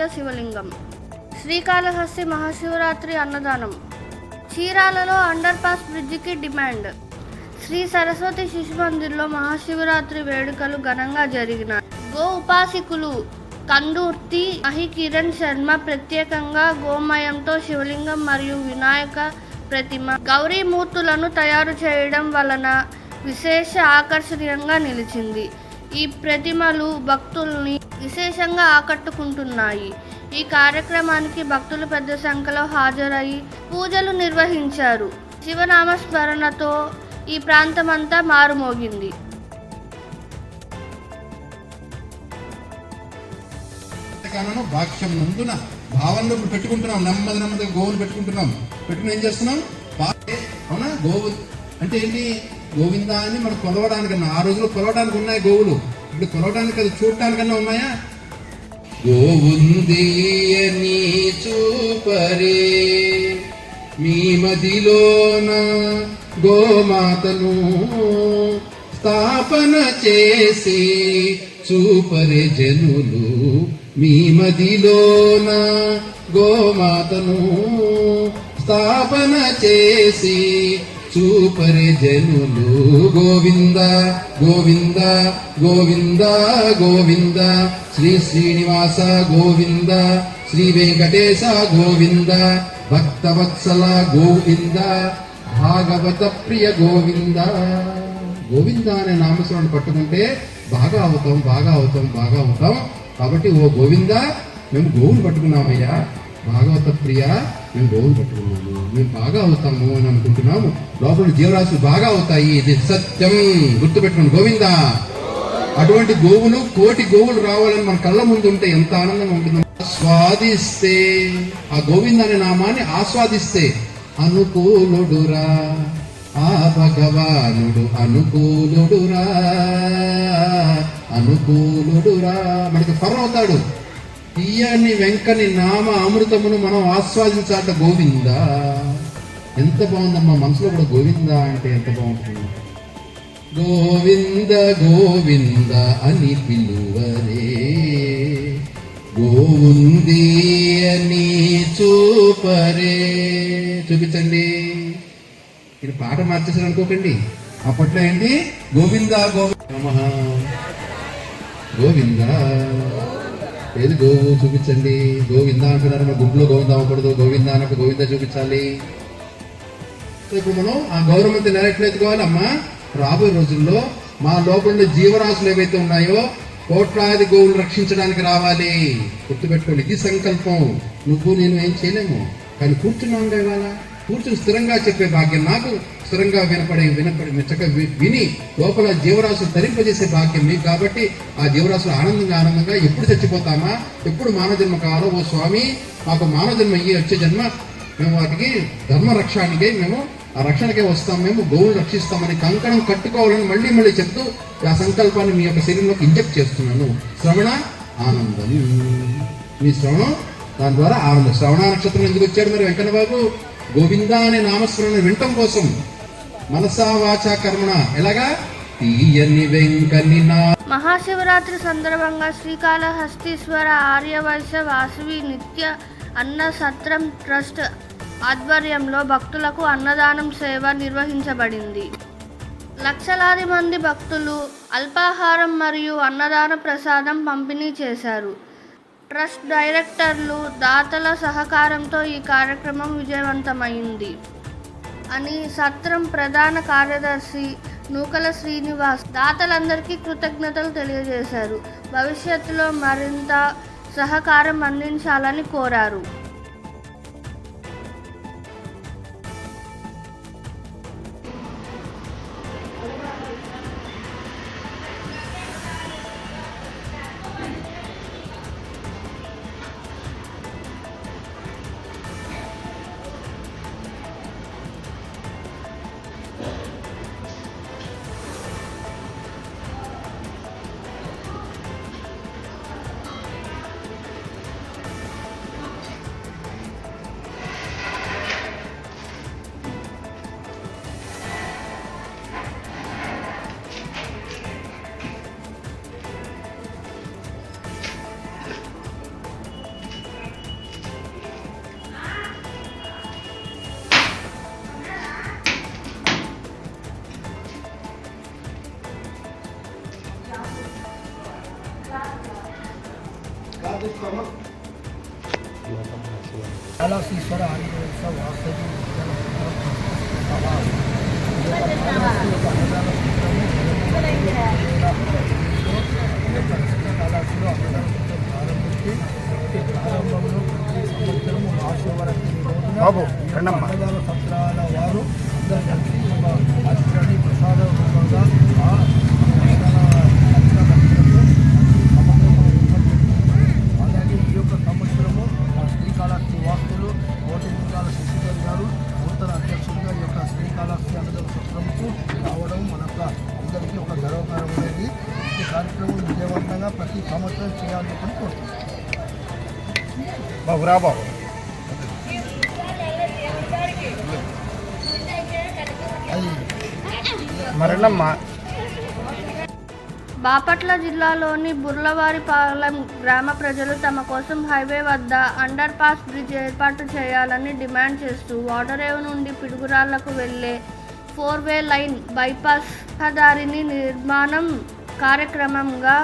ఆలయ శివలింగం. శ్రీకాళహస్తి మహాశివరాత్రి అన్నదానం. చీరాలలో అండర్ పాస్ బ్రిడ్జికి డిమాండ్. శ్రీ సరస్వతి శిశు మందిర్లో మహాశివరాత్రి వేడుకలు ఘనంగా జరిగినాయి. గో ఉపాసికులు కందుర్తి మహి కిరణ్ శర్మ ప్రత్యేకంగా గోమయంతో శివలింగం మరియు వినాయక ప్రతిమ గౌరీమూర్తులను తయారు చేయడం వలన విశేష ఆకర్షణీయంగా నిలిచింది. ఈ ప్రతిమలు భక్తుల్ని విశేషంగా ఆకట్టుకుంటున్నాయి. ఈ కార్యక్రమానికి భక్తులు పెద్ద సంఖ్యలో హాజరై పూజలు నిర్వహించారు. శివనామ స్మరణతో ఈ ప్రాంతమంతా మారుమోగింది. కానను వాక్యం నందున భావనలో పెట్టుకుంటున్నాం. నెమ్మది నెమ్మదిగా గోవులు పెట్టుకుంటున్నాం. పెట్టుకుని ఏం చేస్తున్నాం? అవునా? గోవు అంటే ఏంటి? గోవిందా అని మనం కొలవడానికి ఆ రోజుల్లో కొలవడానికి ఉన్నాయి గోవులు. ఇప్పుడు కొలవడానికి అది చూడటానికన్నా ఉన్నాయా? గోవుంది అని చూపరే. మీ మదిలోన గోమాతను స్థాపన చేసి చూపరే జనులు. మీ మదిలోన గోమాతను స్థాపన చేసి చూపరి జనులు. గోవింద గోవింద గోవింద గోవింద. శ్రీ శ్రీనివాస గోవింద శ్రీ వెంకటేశ గోవింద భక్తవత్సల గోవింద భాగవత ప్రియ గోవింద. గోవింద అనే నామస్మరణ పట్టుకుంటే బాగా అవుతాం బాగా అవుతాం బాగా అవుతాం. కాబట్టి ఓ గోవింద మేము గోవులు పట్టుకున్నామయ్యా. భాగవత ప్రియ మేము గోవులు పట్టుకున్నాము. మేము బాగా అవుతాము అని అనుకుంటున్నాము. లోపల జీవరాశులు బాగా అవుతాయి. ఇది సత్యం. గుర్తుపెట్టుకోండి. గోవింద. అటువంటి గోవులు కోటి గోవులు రావాలని మన కళ్ళ ముందు ఉంటే ఎంత ఆనందంగా ఉంటుందో. ఆస్వాదిస్తే. ఆ గోవింద అనే నామాన్ని ఆస్వాదిస్తే. అనుకూలుడురా. ఆ భగవానుడు అనుకూలుడురా. అనుకూలుడురా. మనకి ఫరం అవుతాడు. తీయని వెంకని నామ అమృతమును మనం ఆస్వాదించాట గోవింద? ఎంత బాగుందమ్మా మనసులో కూడా గోవింద అంటే ఎంత బాగుంటుంది. గోవింద గోవింద అని పిలువరే. గోవుంది అని చూపరే. చూపించండి. ఇది పాట మార్చేసారు అనుకోకండి. అప్పట్లో ఏంటి? గోవింద గోవింద. నమః. గోవింద. ఏది? గోవు చూపించండి. గోవింద అంటున్నారు మన గుడ్లో గోవింద అవ్వకూడదు. గోవింద అన్నప్పుడు గోవింద చూపించాలి. ఇప్పుడు మనం ఆ గౌరవంతో నెరవేర్చుకోవాలి అమ్మా రాబోయే రోజుల్లో మా లోపల ఉండే జీవరాశులు ఏవైతే ఉన్నాయో కోట్లాది గోవులు రక్షించడానికి రావాలి. గుర్తుపెట్టుకోండి ఇది సంకల్పం. నువ్వు నేను ఏం చేయలేము. కానీ కూర్చున్నాం ఇవాళ. కూర్చుని స్థిరంగా చెప్పే భాగ్యం నాకు. స్థిరంగా వినపడే వినపడి మెచ్చక విని లోపల జీవరాశులు ధరింపజేసే భాగ్యం మీకు కాబట్టి ఆ జీవరాశులు ఆనందంగా ఆనందంగా ఎప్పుడు చచ్చిపోతామా? ఎప్పుడు మానవ జన్మ కావాలో? ఓ స్వామి మాకు మానవ జన్మ అయ్యి వచ్చే జన్మ. మేము వాటికి ధర్మ రక్షానికే మేము ఆ రక్షణకే వస్తాం. మేము గోవులు రక్షిస్తామని కంకణం కట్టుకోవాలని మళ్ళీ మళ్ళీ చెప్తూ ఆ సంకల్పాన్ని మీ యొక్క శరీరంలోకి ఇంజెక్ట్ చేస్తున్నాను. శ్రవణ ఆనందం. మీ శ్రవణం దాని ద్వారా ఆనందం. శ్రవణ నక్షత్రం ఎందుకు వచ్చాడు మరి వెంకన్న బాబు గోవింద అనే నామస్మరణ వినటం కోసం. మనసా కర్మణ. ఎలాగా? తీయని వెంకని నా మహాశివరాత్రి సందర్భంగా శ్రీకాళహస్తీశ్వర ఆర్యవైశ్య వాసవి నిత్య అన్న సత్రం ట్రస్ట్ ఆధ్వర్యంలో భక్తులకు అన్నదానం సేవ నిర్వహించబడింది. లక్షలాది మంది భక్తులు అల్పాహారం మరియు అన్నదాన ప్రసాదం పంపిణీ చేశారు. ట్రస్ట్ డైరెక్టర్లు దాతల సహకారంతో ఈ కార్యక్రమం విజయవంతమైంది. అని సత్రం ప్రధాన కార్యదర్శి నూకల శ్రీనివాస్ దాతలందరికీ కృతజ్ఞతలు తెలియజేశారు. భవిష్యత్తులో మరింత సహకారం అందించాలని కోరారు. కళాశీశ్వర ఆంధ్రప్రదేశ్ వాసవి కళాశాలలో అన్నదాన ప్రారంభించి ప్రారంభంలో ప్రతి సంవత్సరం మహాశివరాత్రి బాబు కోరుతున్నాను బాబు రా బాబు. మరణమ్మా. బాపట్ల జిల్లాలోని బుర్లవారిపాలెం గ్రామ ప్రజలు తమ కోసం హైవే వద్ద అండర్ పాస్ బ్రిడ్జ్ ఏర్పాటు చేయాలని డిమాండ్ చేస్తూ వాటరేవు నుండి పిడుగురాళ్ళకు వెళ్ళే ఫోర్ వే లైన్ బైపాస్ రహదారిని నిర్మాణం కార్యక్రమంగా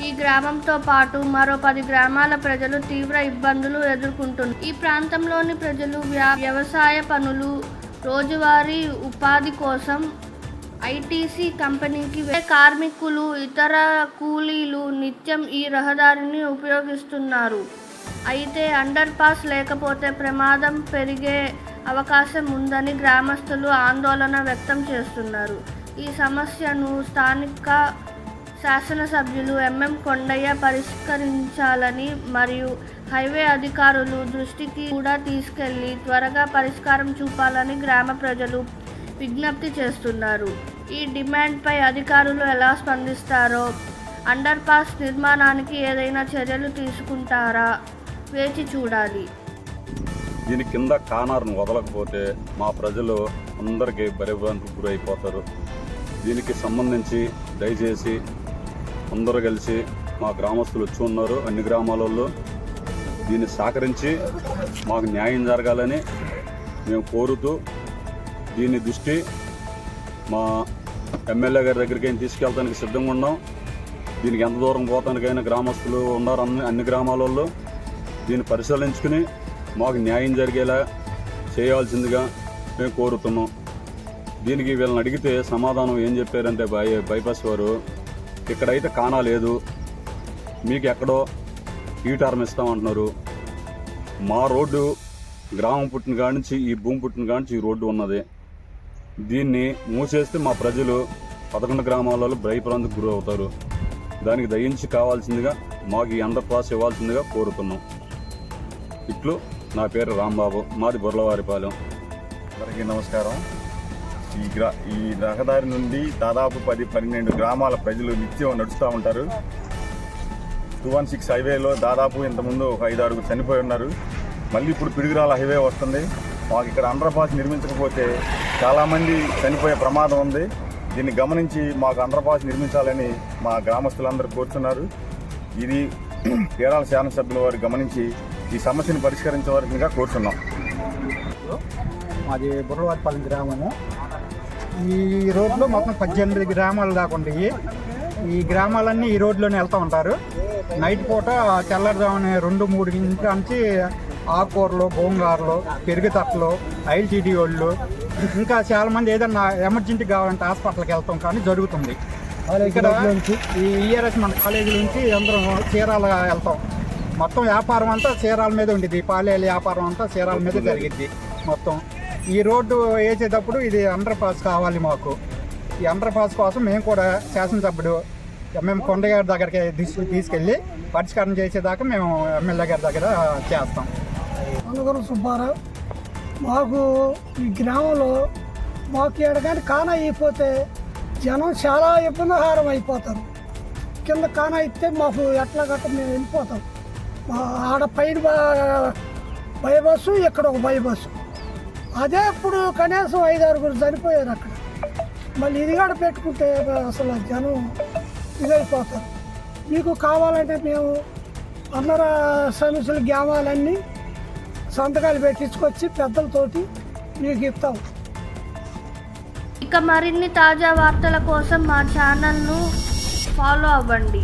ఈ గ్రామంతో పాటు మరో పది గ్రామాల ప్రజలు తీవ్ర ఇబ్బందులు ఎదుర్కొంటున్నారు. ఈ ప్రాంతంలోని ప్రజలు వ్యా- వ్యవసాయ పనులు రోజువారీ ఉపాధి కోసం ఐటీసీ కంపెనీకి కార్మికులు ఇతర కూలీలు నిత్యం ఈ రహదారిని ఉపయోగిస్తున్నారు. అయితే అండర్ పాస్ లేకపోతే ప్రమాదం పెరిగే అవకాశం ఉందని గ్రామస్తులు ఆందోళన వ్యక్తం చేస్తున్నారు. ఈ సమస్యను స్థానిక శాసనసభ్యులు ఎంఎం కొండయ్య పరిష్కరించాలని మరియు హైవే అధికారులు దృష్టికి కూడా తీసుకెళ్ళి త్వరగా పరిష్కారం చూపాలని గ్రామ ప్రజలు విజ్ఞప్తి చేస్తున్నారు. ఈ డిమాండ్పై అధికారులు ఎలా స్పందిస్తారో అండర్ పాస్ నిర్మాణానికి ఏదైనా చర్యలు తీసుకుంటారా వేచి చూడాలి. దీని కింద కానార్ను వదలకపోతే మా ప్రజలు అందరికీ భయభ్రాంతికి గురైపోతారు. దీనికి సంబంధించి దయచేసి అందరూ కలిసి మా గ్రామస్తులు వచ్చి ఉన్నారు అన్ని గ్రామాలలో దీన్ని సహకరించి మాకు న్యాయం జరగాలని మేము కోరుతూ దీని దృష్టి మా ఎమ్మెల్యే గారి దగ్గరికి అయినా తీసుకెళ్ళడానికి సిద్ధంగా ఉన్నాం. దీనికి ఎంత దూరం పోతానికైనా గ్రామస్తులు ఉన్నారు అన్ని అన్ని గ్రామాలలో దీన్ని పరిశీలించుకుని మాకు న్యాయం జరిగేలా చేయాల్సిందిగా మేము కోరుతున్నాం. దీనికి వీళ్ళని అడిగితే సమాధానం ఏం చెప్పారంటే బై బైపాస్ వారు ఇక్కడైతే కానా లేదు. మీకు ఎక్కడో ఈ టర్మ్ ఇస్తామంటున్నారు. మా రోడ్డు గ్రామం పుట్టిన కాడి నుంచి ఈ భూమి పుట్టిన కాడి నుంచి ఈ రోడ్డు ఉన్నది. దీన్ని మూసేస్తే మా ప్రజలు పదకొండు గ్రామాలలో భయప్రాంతికి గురి అవుతారు దానికి దయించి కావాల్సిందిగా మాకు ఈ అండర్ పాస్ ఇవ్వాల్సిందిగా కోరుతున్నాం. ఇట్లు నా పేరు రాంబాబు మాది బుర్లవారిపాలెం. అందరికీ నమస్కారం. ఈ గ్రా ఈ రహదారి నుండి దాదాపు పది పన్నెండు గ్రామాల ప్రజలు నిత్యం నడుస్తూ ఉంటారు. టూ వన్ సిక్స్ హైవేలో దాదాపు ఇంతకుముందు ఒక ఐదు ఆరుగురు చనిపోయి ఉన్నారు. మళ్ళీ ఇప్పుడు పిడుగురాల హైవే వస్తుంది. మాకు ఇక్కడ అండర్ పాస్ నిర్మించకపోతే చాలామంది చనిపోయే ప్రమాదం ఉంది. దీన్ని గమనించి మాకు అండర్ పాస్ నిర్మించాలని మా గ్రామస్తులందరూ కోరుతున్నారు. ఇది కేరళ శాసనసభ్యుల వారు గమనించి ఈ సమస్యను పరిష్కరించవలసిందిగా కోరుతున్నాం. మాది బుర్రవారిపాలెం గ్రామము. ఈ రోడ్లో మొత్తం పద్దెనిమిది గ్రామాలు దాకా ఉంటాయి ఈ గ్రామాలన్నీ ఈ రోడ్లోనే వెళ్తూ ఉంటారు. నైట్ పూట తెల్లవారుజామున రెండు మూడు ఇంటి నుంచి ఆకుకూరలు గోంగారలు పెరుగు తట్టలు ఐల్టీడీ వాళ్ళు ఇంకా చాలా మంది ఏదన్నా ఎమర్జెన్సీ కావాలంటే హాస్పిటల్కి వెళ్తాం కానీ జరుగుతుంది. ఇక్కడ ఈ ఇయర్ఎస్ మన కాలేజీ నుంచి అందరం చీరాల వెళ్తాం. మొత్తం వ్యాపారం అంతా చీరాల మీద ఉండేది పాలేల వ్యాపారం అంతా చీరాల మీద జరిగింది. మొత్తం. ఈ రోడ్డు వేసేటప్పుడు ఇది అండర్ పాస్ కావాలి మాకు. ఈ అండర్ పాస్ కోసం మేము కూడా శాసనసభ్యుడు మేము కొండగారి గారి దగ్గరికి తీసు- తీసుకెళ్ళి పరిష్కారం చేసేదాకా మేము ఎమ్మెల్యే గారి దగ్గర చేస్తాం. అందుకని సుబ్బారావు మాకు ఈ గ్రామంలో మాకు ఎడగానే కాన అయిపోతే జనం చాలా ఇబ్బందిహారం అయిపోతారు. కింద కాన ఇస్తే మాకు ఎట్లా గట్ట మేము వెళ్ళిపోతాం. ఆడ పైన బా- బై బస్సు ఇక్కడ ఒక బై బస్సు అదే ఇప్పుడు కనీసం ఐదు ఆరుగురు చనిపోయారు అక్కడ. మళ్ళీ ఇది కూడా పెట్టుకుంటే అసలు జనం ఇదైపోతారు. మీకు కావాలంటే మేము అందర సమస్యలు గ్యామాలన్నీ సంతకాలు పెట్టించుకొచ్చి పెద్దలతోటి మీకు ఇస్తాం. ఇక మరిన్ని తాజా వార్తల కోసం మా ఛానల్ను ఫాలో అవ్వండి.